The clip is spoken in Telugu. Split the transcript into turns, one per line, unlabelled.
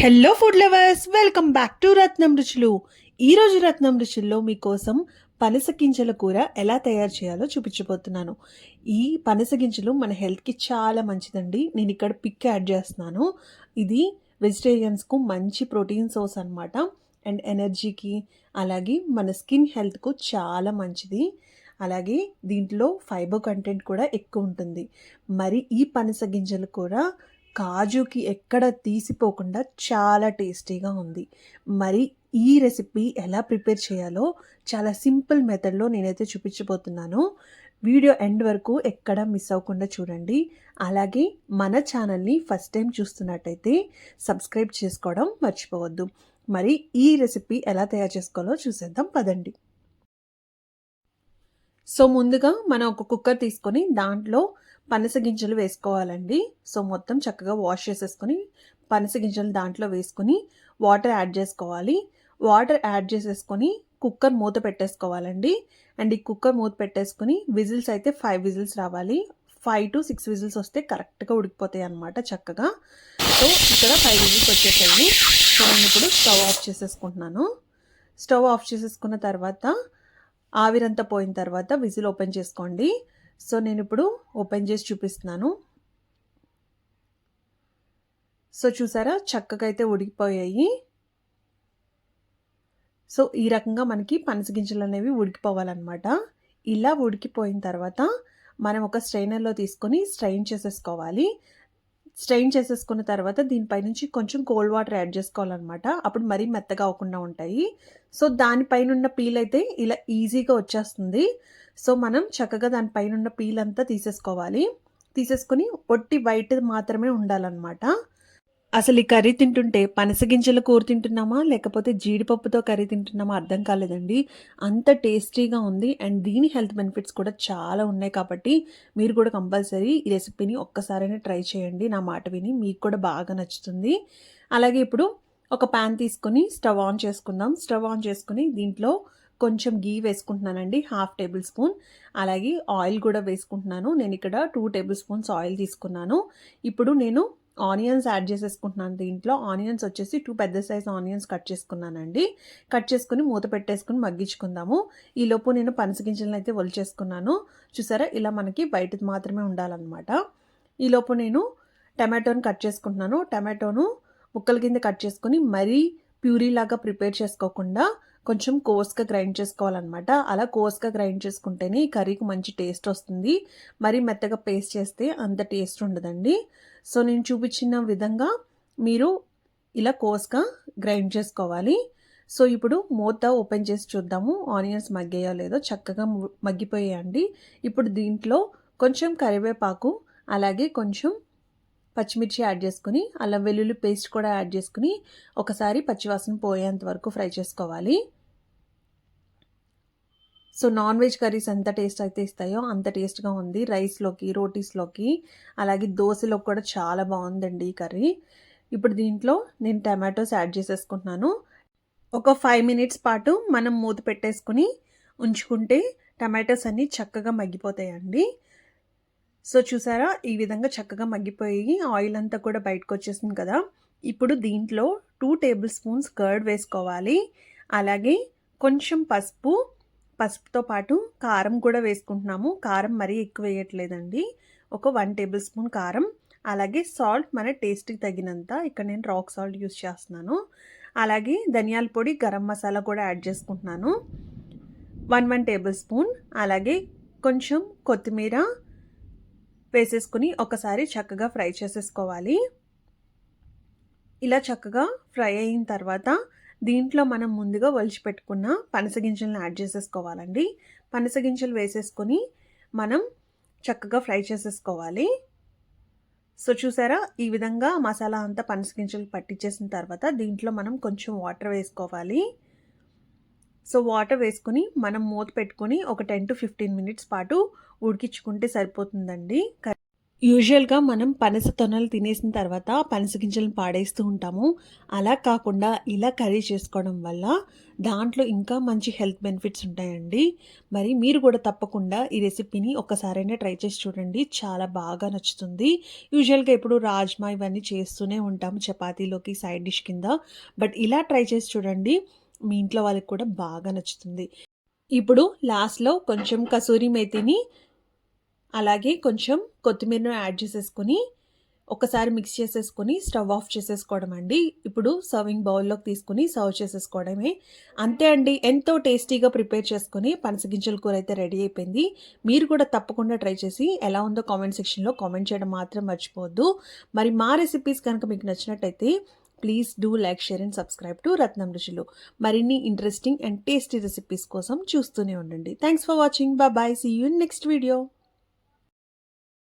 Hello food lovers welcome back to Ratnam Ruchulu ఈరోజు రత్నం రుచుల్లో మీకోసం పనస గింజల కూర ఎలా తయారు చేయాలో చూపించబోతున్నాను. ఈ పనస గింజలు మన హెల్త్కి చాలా మంచిదండి. నేను ఇక్కడ పిక్ యాడ్ చేస్తున్నాను. ఇది వెజిటేరియన్స్కు మంచి ప్రోటీన్ సోర్స్ అనమాట అండ్ ఎనర్జీకి అలాగే మన స్కిన్ హెల్త్కు చాలా మంచిది. అలాగే దీంట్లో ఫైబర్ కంటెంట్ కూడా ఎక్కువ ఉంటుంది. మరి ఈ పనస గింజలు కూర కాజుకి ఎక్కడ తీసిపోకుండా చాలా టేస్టీగా ఉంది. మరి ఈ రెసిపీ ఎలా ప్రిపేర్ చేయాలో చాలా సింపుల్ మెథడ్లో నేనైతే చూపించబోతున్నాను. వీడియో ఎండ్ వరకు ఎక్కడ మిస్ అవ్వకుండా చూడండి. అలాగే మన ఛానల్ని ఫస్ట్ టైం చూస్తున్నట్టయితే సబ్స్క్రైబ్ చేసుకోవడం మర్చిపోవద్దు. మరి ఈ రెసిపీ ఎలా తయారు చేసుకోవాలో చూసేద్దాం పదండి. సో ముందుగా మనం ఒక కుక్కర్ తీసుకొని దాంట్లో పనస గింజలు వేసుకోవాలండి. సో మొత్తం చక్కగా వాష్ చేసేసుకొని పనస గింజలు దాంట్లో వేసుకొని వాటర్ యాడ్ చేసుకోవాలి. వాటర్ యాడ్ చేసేసుకొని కుక్కర్ మూత పెట్టేసుకోవాలండి. అండ్ ఈ కుక్కర్ మూత పెట్టేసుకుని విజిల్స్ అయితే ఫైవ్ విజిల్స్ రావాలి. ఫైవ్ టు సిక్స్ విజిల్స్ వస్తే కరెక్ట్గా ఉడికిపోతాయి అనమాట చక్కగా. సో ఇక్కడ ఫైవ్ విజిల్స్ వచ్చేసాయి. సో నేను ఇప్పుడు స్టవ్ ఆఫ్ చేసేసుకుంటున్నాను. స్టవ్ ఆఫ్ చేసేసుకున్న తర్వాత ఆవిరంతా పోయిన తర్వాత విజిల్ ఓపెన్ చేసుకోండి. సో నేను ఇప్పుడు ఓపెన్ చేసి చూపిస్తున్నాను. సో చూసారా చక్కగా అయితే ఉడికిపోయాయి. సో ఈ రకంగా మనకి పనస గింజలు అనేవి ఉడికిపోవాలన్నమాట. ఇలా ఉడికిపోయిన తర్వాత మనం ఒక స్ట్రైనర్లో తీసుకొని స్ట్రైన్ చేసేసుకోవాలి. స్ట్రెయిన్ చేసేసుకున్న తర్వాత దీనిపై నుంచి కొంచెం కోల్డ్ వాటర్ యాడ్ చేసుకోవాలన్నమాట. అప్పుడు మరీ మెత్తగా అవ్వకుండా ఉంటాయి. సో దానిపైన ఉన్న పీల్ అయితే ఇలా ఈజీగా వచ్చేస్తుంది. సో మనం చక్కగా దానిపైన ఉన్న పీల్ అంతా తీసేసుకోవాలి. తీసేసుకొని ఒట్టి వైట్ మాత్రమే ఉండాలన్నమాట. అసలు ఈ కర్రీ తింటుంటే పనసగింజల కూర తింటున్నామా? లేకపోతే జీడిపప్పుతో కర్రీ తింటున్నామా? అర్థం కాలేదండి. అంత టేస్టీగా ఉంది. అండ్ దీని హెల్త్ బెనిఫిట్స్ కూడా చాలా ఉన్నాయి కాబట్టి మీరు కూడా కంపల్సరీ ఈ రెసిపీని ఒక్కసారైనా ట్రై చేయండి. నా మాట విని మీకు కూడా బాగా నచ్చుతుంది. అలాగే ఇప్పుడు ఒక ప్యాన్ తీసుకొని స్టవ్ ఆన్ చేసుకుందాం. స్టవ్ ఆన్ చేసుకుని దీంట్లో కొంచెం గీ వేసుకుంటున్నానండి. Half tablespoon. అలాగే ఆయిల్ కూడా వేసుకుంటున్నాను. నేను ఇక్కడ టూ టేబుల్ స్పూన్స్ ఆయిల్ తీసుకున్నాను. ఇప్పుడు నేను ఆనియన్స్ యాడ్ చేసేసుకుంటున్నాను దీంట్లో. ఆనియన్స్ వచ్చేసి టూ పెద్ద సైజ్ ఆనియన్స్ కట్ చేసుకున్నానండి. కట్ చేసుకుని మూత పెట్టేసుకుని మగ్గించుకుందాము. ఈలోపు నేను పనసగింజలను అయితే ఒలిచేసుకున్నాను. చూసారా? ఇలా మనకి బయట మాత్రమే ఉండాలన్నమాట. ఈలోపు నేను టమాటోని కట్ చేసుకుంటున్నాను. టమాటోను ముక్కల కింద కట్ చేసుకుని మరీ ప్యూరీ లాగా ప్రిపేర్ చేసుకోకుండా కొంచెం కోస్గా గ్రైండ్ చేసుకోవాలన్నమాట. అలా కోస్గా గ్రైండ్ చేసుకుంటేనే ఈ కర్రీకి మంచి టేస్ట్ వస్తుంది. మరీ మెత్తగా పేస్ట్ చేస్తే అంత టేస్ట్ ఉండదండి. సో నేను చూపించిన విధంగా మీరు ఇలా కోస్గా గ్రైండ్ చేసుకోవాలి. సో ఇప్పుడు మూత ఓపెన్ చేసి చూద్దాము. ఆనియన్స్ మగ్గాయో లేదో చక్కగా మగ్గిపోయాయండి. ఇప్పుడు దీంట్లో కొంచెం కరివేపాకు అలాగే కొంచెం పచ్చిమిర్చి యాడ్ చేసుకుని అల్లం వెల్లుల్లి పేస్ట్ కూడా యాడ్ చేసుకుని ఒకసారి పచ్చివాసన పోయేంత వరకు ఫ్రై చేసుకోవాలి. సో నాన్ వెజ్ కర్రీస్ ఎంత టేస్ట్ అయితే ఇస్తాయో అంత టేస్ట్గా ఉంది రైస్లోకి రోటీస్లోకి. అలాగే దోశలోకి కూడా చాలా బాగుందండి ఈ కర్రీ. ఇప్పుడు దీంట్లో నేను టమాటోస్ యాడ్ చేసేసుకుంటున్నాను. ఒక ఫైవ్ మినిట్స్ పాటు మనం మూత పెట్టేసుకుని ఉంచుకుంటే టమాటోస్ అన్నీ చక్కగా మగ్గిపోతాయండి. సో చూసారా ఈ విధంగా చక్కగా మగ్గిపోయి ఆయిల్ అంతా కూడా బయటకు వచ్చేసింది కదా. ఇప్పుడు దీంట్లో టూ టేబుల్ స్పూన్స్ కర్డ్ వేసుకోవాలి. అలాగే కొంచెం పసుపు పసుపుతో పాటు కారం కూడా వేసుకుంటున్నాము. కారం మరీ ఎక్కువ వేయట్లేదండి ఒక వన్ టేబుల్ స్పూన్ కారం అలాగే సాల్ట్ మన టేస్ట్కి తగినంత. ఇక్కడ నేను రాక్ సాల్ట్ యూస్ చేస్తున్నాను. అలాగే ధనియాల పొడి గరం మసాలా కూడా యాడ్ చేసుకుంటున్నాను. వన్ వన్ టేబుల్ స్పూన్ అలాగే కొంచెం కొత్తిమీర వేసేసుకుని ఒకసారి చక్కగా ఫ్రై చేసేసుకోవాలి. ఇలా చక్కగా ఫ్రై అయిన తర్వాత దీంట్లో మనం ముందుగా ఒలిచిపెట్టుకున్న పనసగింజలను యాడ్ చేసేసుకోవాలండి. పనసగింజలు వేసేసుకొని మనం చక్కగా ఫ్రై చేసేసుకోవాలి. సో చూసారా? ఈ విధంగా మసాలా అంతా పనసగింజలు పట్టించేసిన తర్వాత దీంట్లో మనం కొంచెం వాటర్ వేసుకోవాలి. సో వాటర్ వేసుకుని మనం మూత పెట్టుకొని ఒక టెన్ టు ఫిఫ్టీన్ మినిట్స్ పాటు ఉడికించుకుంటే సరిపోతుందండి. యూజువల్‌గా మనం పనస తొనలు తినేసిన తర్వాత పనస గింజలను పాడేస్తూ ఉంటాము. అలా కాకుండా ఇలా కర్రీ చేసుకోవడం వల్ల దాంట్లో ఇంకా మంచి హెల్త్ బెనిఫిట్స్ ఉంటాయండి. మరి మీరు కూడా తప్పకుండా ఈ రెసిపీని ఒక్కసారైనా ట్రై చేసి చూడండి. చాలా బాగా నచ్చుతుంది. యూజువల్‌గా ఇప్పుడు రాజ్మా ఇవన్నీ చేస్తూనే ఉంటాము చపాతీలోకి సైడ్ డిష్ కింద. బట్ ఇలా ట్రై చేసి చూడండి. మీ ఇంట్లో వాళ్ళకి కూడా బాగా నచ్చుతుంది. ఇప్పుడు లాస్ట్‌లో కొంచెం కసూరి మేతిని అలాగే కొంచెం కొత్తిమీరను యాడ్ చేసేసుకొని ఒకసారి మిక్స్ చేసేసుకొని స్టవ్ ఆఫ్ చేసేసుకోవడం అండి. ఇప్పుడు సర్వింగ్ బౌల్‌లోకి తీసుకొని సర్వ్ చేసేసుకోవడమే. అంతే అండి. ఎంతో టేస్టీగా ప్రిపేర్ చేసుకుని పనసగింజల కూర అయితే రెడీ అయిపోయింది. మీరు కూడా తప్పకుండా ట్రై చేసి ఎలా ఉందో కామెంట్ సెక్షన్‌లో కామెంట్ చేయడం మాత్రం మర్చిపోవద్దు. మరి మా రెసిపీస్ కనుక మీకు నచ్చినట్టయితే please do like, share and subscribe to Ratnam Ruchulu. మరిన్ని ఇంట్రెస్టింగ్ అండ్ టేస్టీ రెసిపీస్ కోసం చూస్తూనే ఉండండి. Thanks for watching. Bye see you next video.